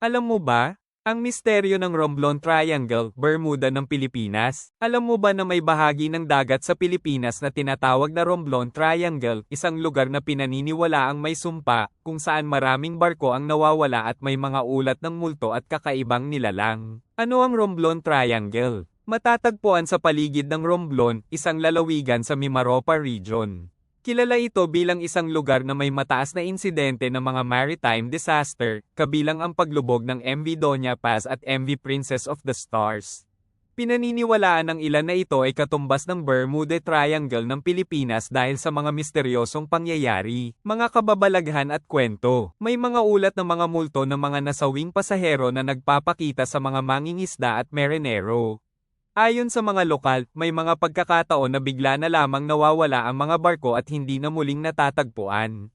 Alam mo ba? Ang misteryo ng Romblon Triangle, Bermuda ng Pilipinas. Alam mo ba na may bahagi ng dagat sa Pilipinas na tinatawag na Romblon Triangle, isang lugar na pinaniniwala ang may sumpa, kung saan maraming barko ang nawawala at may mga ulat ng multo at kakaibang nilalang. Ano ang Romblon Triangle? Matatagpuan sa paligid ng Romblon, isang lalawigan sa Mimaropa Region. Kilala ito bilang isang lugar na may mataas na insidente ng mga maritime disaster, kabilang ang paglubog ng MV Doña Paz at MV Princess of the Stars. Pinaniniwalaan ng ilan na ito ay katumbas ng Bermuda Triangle ng Pilipinas dahil sa mga misteryosong pangyayari, mga kababalaghan at kwento. May mga ulat ng mga multo ng mga nasawing pasahero na nagpapakita sa mga mangingisda at marinero. Ayon sa mga lokal, may mga pagkakataon na bigla na lamang nawawala ang mga barko at hindi na muling natatagpuan.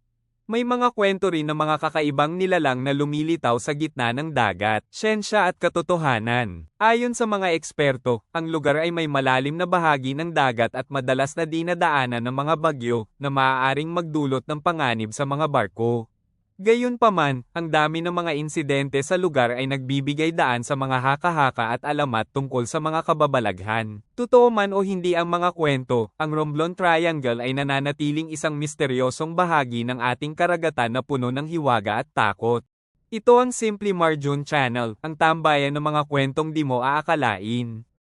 May mga kwento rin ng mga kakaibang nilalang na lumilitaw sa gitna ng dagat, siyensya at katotohanan. Ayon sa mga eksperto, ang lugar ay may malalim na bahagi ng dagat at madalas na dinadaanan ng mga bagyo na maaaring magdulot ng panganib sa mga barko. Gayunpaman, ang dami ng mga insidente sa lugar ay nagbibigay daan sa mga haka-haka at alamat tungkol sa mga kababalaghan. Totoo man o hindi ang mga kwento, ang Romblon Triangle ay nananatiling isang misteryosong bahagi ng ating karagatan na puno ng hiwaga at takot. Ito ang Simply Marjun Channel, ang tambayan ng mga kwentong di mo aakalain.